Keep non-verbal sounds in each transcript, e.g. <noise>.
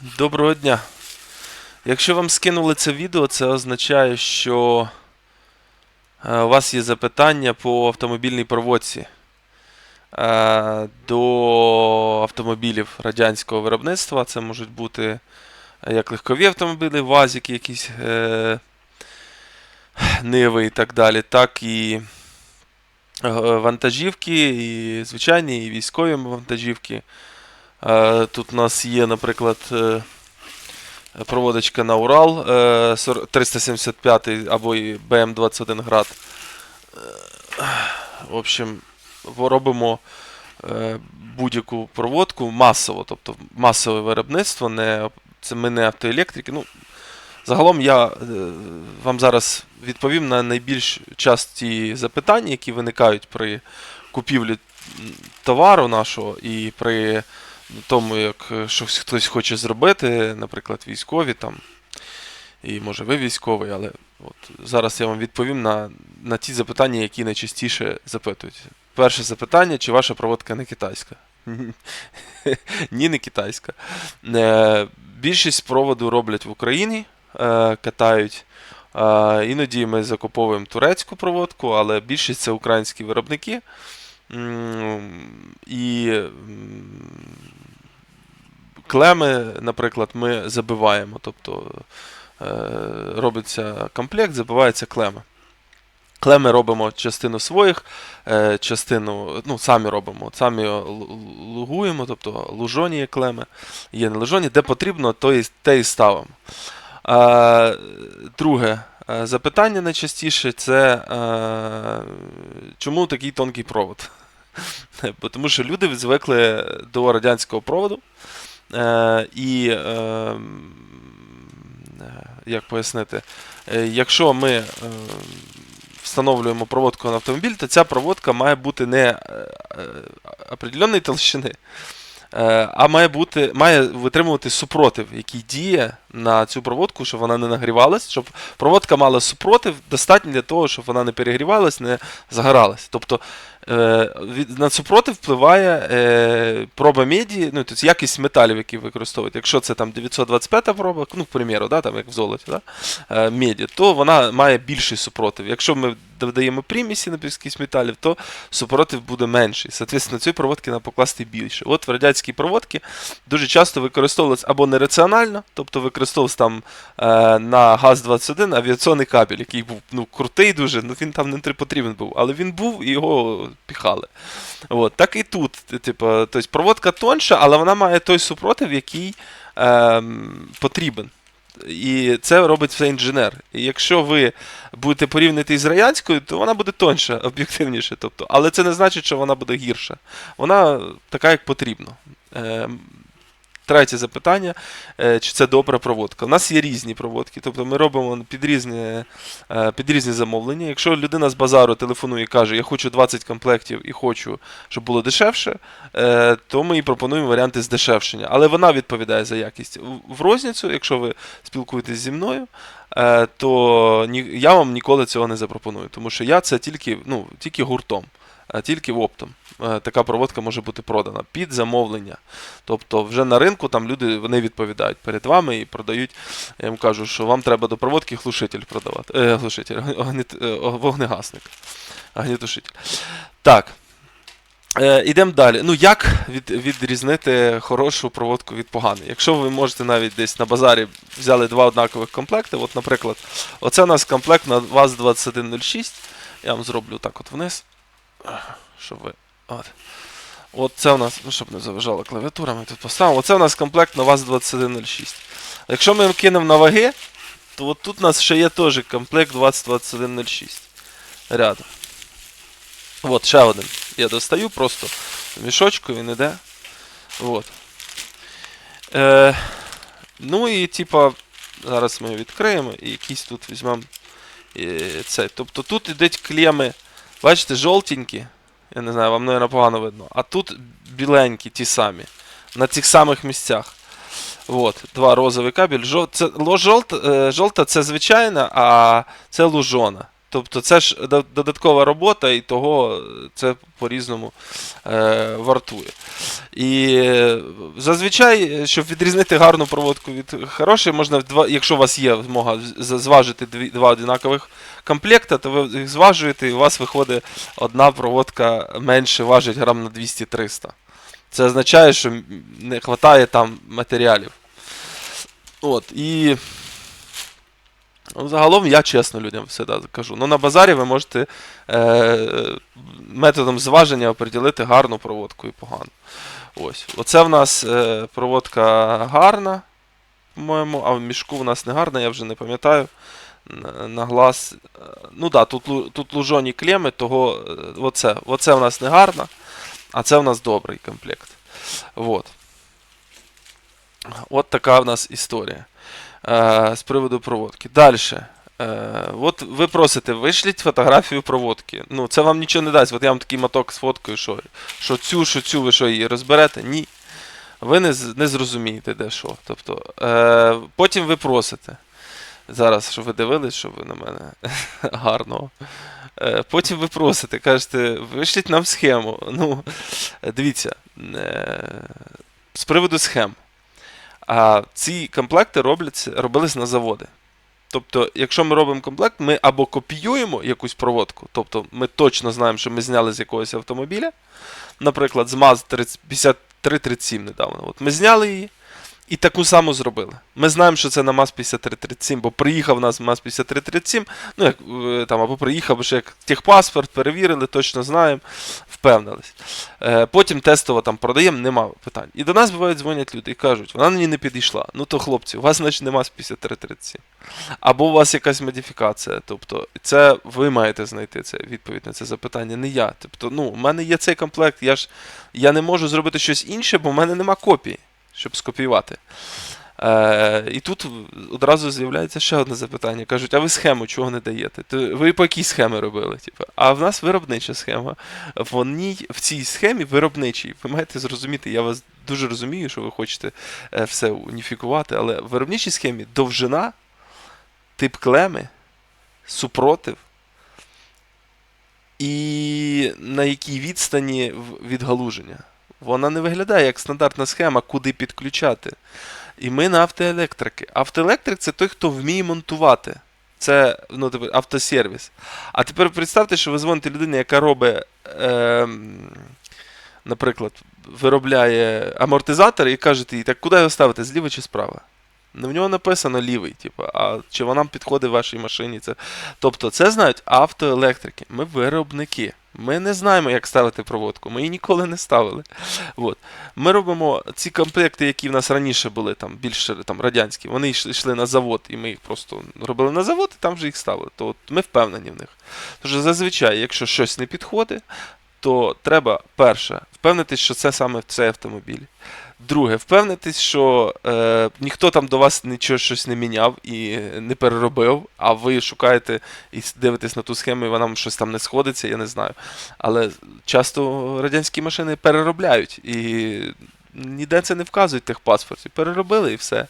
Доброго дня. Якщо вам скинули це відео, це означає, що е, у вас є запитання по автомобільній проводці е, до автомобілів радянського виробництва. Це можуть бути е, як легкові автомобілі, ВАЗики, якісь Ниви і так далі, так і вантажівки, і звичайні, і військові вантажівки. Е, Тут у нас є, наприклад, е, проводочка на Урал е, сор- 375 або і БМ-21 град. Е, В общем, робимо е, будь-яку проводку масово, тобто масове виробництво, не, це ми не автоелектрики. Ну, загалом я е, вам зараз відповім на найбільш часті запитання, які виникають при купівлі товару нашого і при тому, як е, щось хтось хоче зробити, наприклад, військові там. І може ви військовий, але от зараз я вам відповім на, на ті запитання, які найчастіше запитують. Перше запитання: чи ваша проводка не китайська? <laughs> Ні, не китайська. Е, більшість проводу роблять в Україні, е, катають. Іноді ми закуповуємо турецьку проводку, але більшість це українські виробники. І клеми, наприклад, ми забиваємо. Тобто е, робиться комплект, забиваються клеми. Клеми робимо частину своїх, е, частину, ну, самі робимо, самі лугуємо, тобто лужоні є клеми, є не лужоні, де потрібно, то і, те і ставимо. Друге запитання найчастіше це е, чому такий тонкий провод? <laughs> Бо Тому що люди звикли до радянського проводу. Е, і е, е, як пояснити, е, якщо ми е, встановлюємо проводку на автомобіль, то ця проводка має бути не е, е, толщини, е, а має бути, має витримувати супротив, який діє на цю проводку, щоб вона не нагрівалась, щоб проводка мала супротив, достатньо для того, щоб вона не перегрівалась, не загоралась. Тобто е, на супротив впливає е, проба меді, ну, тобто якість металів, які використовують. Якщо це там 925 проба, ну, к примеру, да, там, як в золоті, да, е, меді, то вона має більший супротив. Якщо ми додаємо примісі на якісь металів, то супротив буде менший. Соответственно, цієї проводки треба покласти більше. От в радянські проводки дуже часто використовувалися або нераціонально, тобто використовувався там е, на ГАЗ-21 авіаційний кабель, який був ну, крутий дуже, ну він там не потрібен був, але він був і його піхали. От, так і тут, типу, тобто проводка тонша, але вона має той супротив, який ем, потрібен. І це робить все інженер. І якщо ви будете порівняти із радянською, то вона буде тонша, <laughs> об'єктивніше. Тобто, але це не значить, що вона буде гірша. Вона така, як потрібно. Третє запитання, е, чи це добра проводка. У нас є різні проводки, тобто ми робимо під різні, е, під різні замовлення. Якщо людина з базару телефонує і каже, я хочу 20 комплектів і хочу, щоб було дешевше, е, то ми їй пропонуємо варіанти здешевшення. Але вона відповідає за якість. В- розницю, якщо ви спілкуєтесь зі мною, то я вам ніколи цього не запропоную, тому що я це тільки, ну, тільки гуртом, тільки оптом. Е, Така проводка може бути продана під замовлення. Тобто вже на ринку там люди вони відповідають перед вами і продають. Я їм кажу, що вам треба до проводки глушитель продавати. Е, глушитель, <laughs> е, вогнегасник. Огнетушитель. Так. Е, ідемо далі. Ну, як від, відрізнити хорошу проводку від поганої? Якщо ви можете навіть десь на базарі взяли два однакових комплекти, от, наприклад, оце у нас комплект на ВАЗ-2106. Я вам зроблю так от вниз. Щоб ви. От. От це у нас, ну щоб не заважала клавіатура, тут поставимо. Оце у нас комплект на ВАЗ-2106. Якщо ми кинемо на ваги, то от тут у нас ще є теж комплект ВАЗ-2106. Рядом. От, ще один. Я достаю просто мішочку, він іде. От. Е, ну і типа, зараз ми відкриємо і якийсь тут візьмемо е, цей. Тобто тут ідуть клеми, бачите, жовтенькі. Я не знаю, вам, мабуть, погано видно. А тут біленькі ті самі. На цих самих місцях. От, два розовий кабель. Жов... Це, ло- жовт, е, це звичайна, а це лужона. Тобто це ж додаткова робота, і того це по-різному е, вартує. І зазвичай, щоб відрізнити гарну проводку від хорошої, можна, якщо у вас є змога зважити дві, два одинакових комплекта, то ви їх зважуєте, і у вас виходить одна проводка менше важить грам на 200-300. Це означає, що не вистачає там матеріалів. От, і ну, загалом я чесно людям всегда кажу. Ну, на базарі ви можете е, методом зваження оприділити гарну проводку і погану. Ось. Оце в нас е, проводка гарна, по-моєму, а в мішку в нас не гарна, я вже не пам'ятаю. На, на глаз. е, Ну да, тут, тут лужоні клеми, того е, оце, оце в нас не гарна, а це в нас добрий комплект. Вот. От така в нас історія з приводу проводки. Далі. Е, от ви просите, вишліть фотографію проводки. Ну, це вам нічого не дасть. От я вам такий моток сфоткаю, що, що цю, що цю, ви що її розберете? Ні. Ви не, не зрозумієте, де що. Тобто, е, потім ви просите. Зараз, щоб ви дивились, що ви на мене <laughs> гарного. Е, потім ви просите, кажете, вишліть нам схему. Ну, е, дивіться, е, з приводу схем. А ці комплекти робляться, робились на заводи. Тобто, якщо ми робимо комплект, ми або копіюємо якусь проводку, тобто ми точно знаємо, що ми зняли з якогось автомобіля, наприклад, з МАЗ 30 5337 недавно. От ми зняли її і таку саму зробили. Ми знаємо, що це на МАЗ 5337, бо приїхав у нас МАЗ 5337, ну як е, там, або приїхав, або як техпаспорт, перевірили, точно знаємо, впевнились. Е, Потім тестово там продаємо, нема питань. І до нас бувають дзвонять люди і кажуть, вона мені не підійшла. Ну то хлопці, у вас значить нема з 5337. Або у вас якась модифікація. Тобто, це ви маєте знайти це відповідь на це запитання, не я. Тобто, ну, у мене є цей комплект, я ж я не можу зробити щось інше, бо в мене нема копії, щоб скопіювати. Е, і тут одразу з'являється ще одне запитання. Кажуть, а ви схему чого не даєте? То ви по якій схемі робили? Типу, а в нас виробнича схема. В, в цій схемі виробничій. Ви маєте зрозуміти, я вас дуже розумію, що ви хочете е, все уніфікувати, але в виробничій схемі довжина, тип клеми, супротив. І на якій відстані від галуження. Вона не виглядає як стандартна схема, куди підключати. І ми на автоелектрики. Автоелектрик це той, хто вміє монтувати. Це ну, типу, автосервіс. А тепер представте, що ви дзвоните людині, яка робить, е, наприклад, виробляє амортизатор і кажете їй, так куди його ставити, зліва чи справа? Ну, в нього написано лівий, типу, а чи вона підходить вашій машині? Це... Тобто, це знають автоелектрики. Ми виробники. Ми не знаємо, як ставити проводку. Ми її ніколи не ставили. От. Ми робимо ці комплекти, які в нас раніше були, там більш там, радянські, вони йшли, йшли на завод, і ми їх просто робили на завод, і там вже їх ставили. То от ми впевнені в них. Тож зазвичай, якщо щось не підходить, то треба перше впевнитись, що це саме цей автомобіль. Друге, впевнитись, що е, ніхто там до вас нічого щось не міняв і не переробив, а ви шукаєте і дивитесь на ту схему, і вона вам щось там не сходиться, я не знаю. Але часто радянські машини переробляють і ніде це не вказують в техпаспорті. Переробили і все.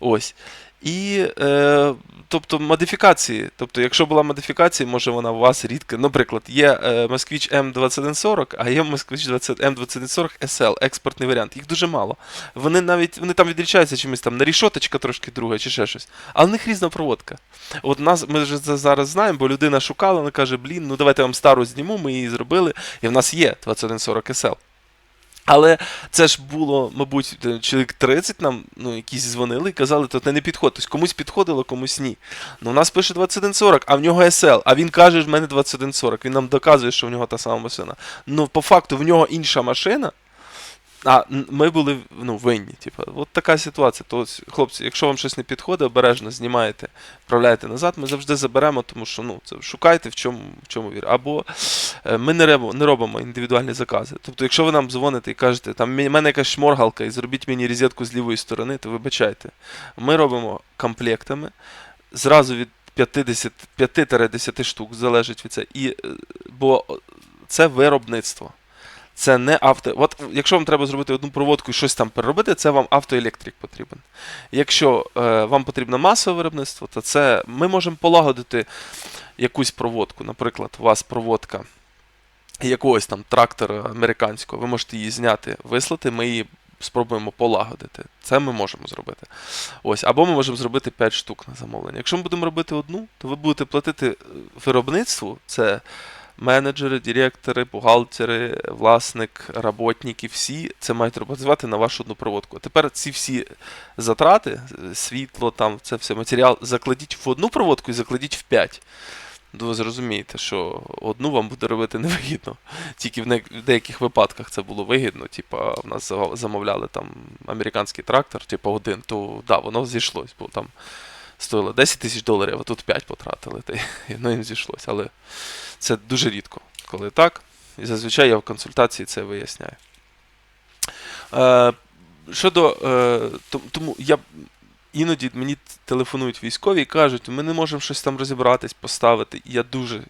Ось. І, е, тобто, модифікації. Тобто, якщо була модифікація, може вона у вас рідко. Наприклад, є е, Moskvich M2140, а є 20, M2140 SL, експортний варіант. Їх дуже мало. Вони навіть вони там відрізняються чимось там на рішоточка трошки друга чи ще щось. Але в них різна проводка. От нас ми вже це зараз знаємо, бо людина шукала, вона каже: блін, ну давайте я вам стару зніму, ми її зробили, і в нас є 2140 SL. Але це ж було, мабуть, е, чоловік 30 нам ну, якісь дзвонили і казали, то це не підходить. Тобто комусь підходило, комусь ні. Ну, у нас пише 2140, а в нього SL, а він каже, в мене 2140. Він нам доказує, що в нього та сама машина. Ну, по факту, в нього інша машина. А ми були ну, винні. Типу. От така ситуація. То, хлопці, якщо вам щось не підходить, обережно знімаєте, відправляєте назад, ми завжди заберемо, тому що ну, це шукайте в чому, в чому вір. Або е, ми не робимо, не робимо індивідуальні закази. Тобто, якщо ви нам дзвоните і кажете, там в мене якась шморгалка, і зробіть мені розетку з лівої сторони, то вибачайте. Ми робимо комплектами зразу від 50 5-10 штук залежить від це. І, е, бо це виробництво. Це не авто. От якщо вам треба зробити одну проводку і щось там переробити, це вам автоелектрик потрібен. Якщо е, вам потрібно масове виробництво, то це ми можемо полагодити якусь проводку. Наприклад, у вас проводка якогось там трактора американського, ви можете її зняти, вислати, ми її спробуємо полагодити. Це ми можемо зробити. Ось, або ми можемо зробити 5 штук на замовлення. Якщо ми будемо робити одну, то ви будете платити е, виробництву, це менеджери, директори, бухгалтери, власник, роботники, всі це мають працювати на вашу одну проводку. Тепер ці всі затрати, світло, там, це все матеріал, закладіть в одну проводку і закладіть в 5. Ну, ви зрозумієте, що одну вам буде робити невигідно. Тільки в, деяких випадках це було вигідно. Типа, в нас замовляли там американський трактор, типу один, то да, воно зійшлось, бо там стоїло 10 тисяч доларів, а тут 5 потратили, та <laughs> воно їм зійшлося. Але це дуже рідко, коли так. І зазвичай я в консультації це виясняю. Е, щодо. Е, то- тому я іноді мені телефонують військові і кажуть, ми не можемо щось там розібратись, поставити. І я дуже.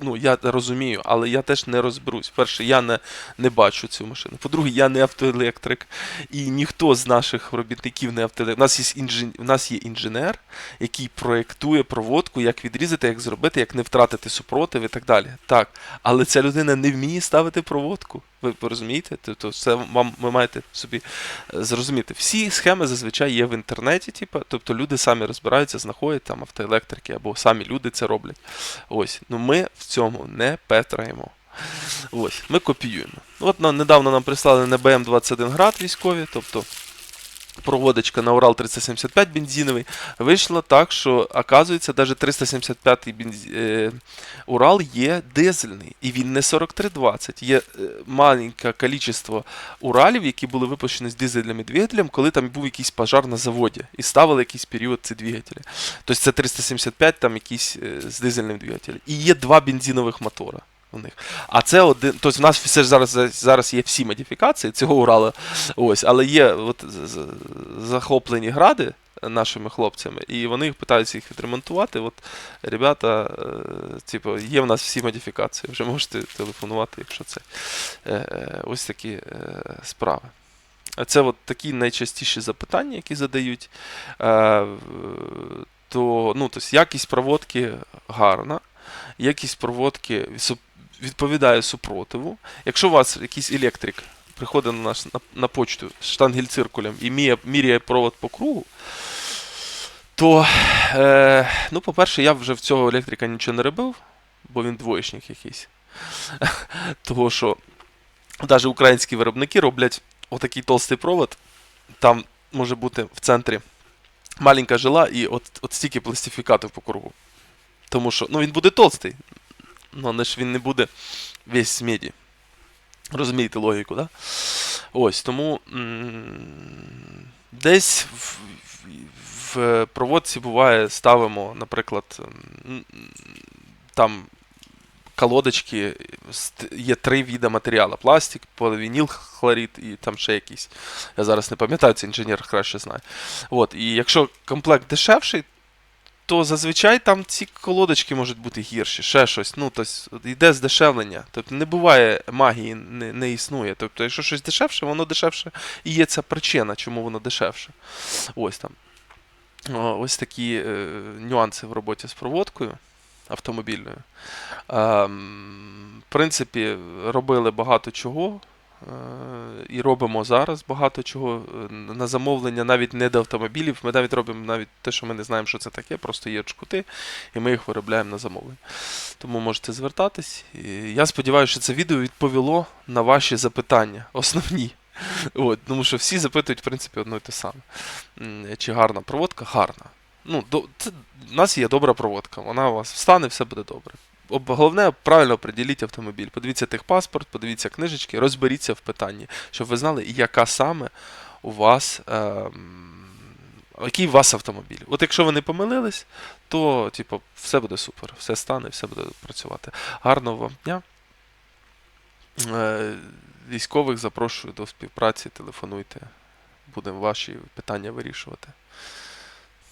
Ну, я розумію, але я теж не розберусь. Перше, я не, не бачу цю машину. По-друге, я не автоелектрик, і ніхто з наших робітників не автоелектрик. У нас є інжен... у нас є інженер, який проєктує проводку, як відрізати, як зробити, як не втратити супротив і так далі. Так, але ця людина не вміє ставити проводку. Ви розумієте? Тобто, це вам ви маєте собі е, зрозуміти. Всі схеми зазвичай є в інтернеті, типу, тобто люди самі розбираються, знаходять там автоелектрики або самі люди це роблять. Ось, ну ми в цьому не петраємо. Ось, ми копіюємо. От на- недавно нам прислали на БМ-21 град військові, тобто проводочка на Урал 375 бензиновий. Вийшло так, що, оказується, навіть 375 бенз... Урал є дизельний, і він не 4320. Є е, маленьке кількість Уралів, які були випущені з дизельними двигателем, коли там був якийсь пожар на заводі, і ставили якийсь період ці двигателі. Тобто це 375 там якийсь е, з дизельним двигателем. І є два бензинових мотора. У них. А це один. Тобто в нас все ж зараз, зараз є всі модифікації цього Урала. Ось, але є от, захоплені гради нашими хлопцями, і вони питаються їх відремонтувати. От, ребята, е, типу, є в нас всі модифікації. Вже можете телефонувати, якщо це. Е, ось такі е, справи. Це от такі найчастіші запитання, які задають. То, ну, тобто, якість проводки гарна, якість проводки відповідає супротиву. Якщо у вас якийсь електрик приходить на, наш, на, на почту з штангель-циркулем і міряє, міряє провод по кругу, то, е, ну, по-перше, я вже в цього електрика нічого не робив, бо він двоєчник якийсь. <laughs> Того, що навіть українські виробники роблять отакий толстий провод, там може бути в центрі маленька жила і от, от стільки пластифікатів по кругу. Тому що ну, він буде толстий, ну, але ж він не буде весь з меді. Розумієте логіку, да? Ось, тому м, десь в, в, проводці буває, ставимо, наприклад, там колодочки, є три види матеріалу: пластик, полівініл, хлорид і там ще якийсь. Я зараз не пам'ятаю, це інженер краще знає. От, і якщо комплект дешевший, то зазвичай там ці колодочки можуть бути гірші, ще щось. Ну, тобто йде здешевлення. Тобто не буває магії, не, не існує. Тобто, якщо щось дешевше, воно дешевше. І є ця причина, чому воно дешевше. Ось там. Ось такі е, нюанси в роботі з проводкою автомобільною. Ем, в принципі, робили багато чого. І робимо зараз багато чого е, на замовлення, навіть не до автомобілів. Ми навіть робимо навіть те, що ми не знаємо, що це таке, просто є чкути, і ми їх виробляємо на замовлення. Тому можете звертатись. Я сподіваюся, що це відео відповіло на ваші запитання, основні. От, тому що всі запитують, в принципі, одно і те саме. Чи гарна проводка? Гарна. Ну, до, це, у нас є добра проводка, вона у вас встане, все буде добре. Головне правильно оприділіть автомобіль. Подивіться техпаспорт, подивіться книжечки, розберіться в питанні, щоб ви знали, яка саме у вас. Ем, який у вас автомобіль. От якщо ви не помилились, то типу, все буде супер, все стане, все буде працювати. Гарного вам дня. Е, Військових запрошую до співпраці, телефонуйте. Будемо ваші питання вирішувати.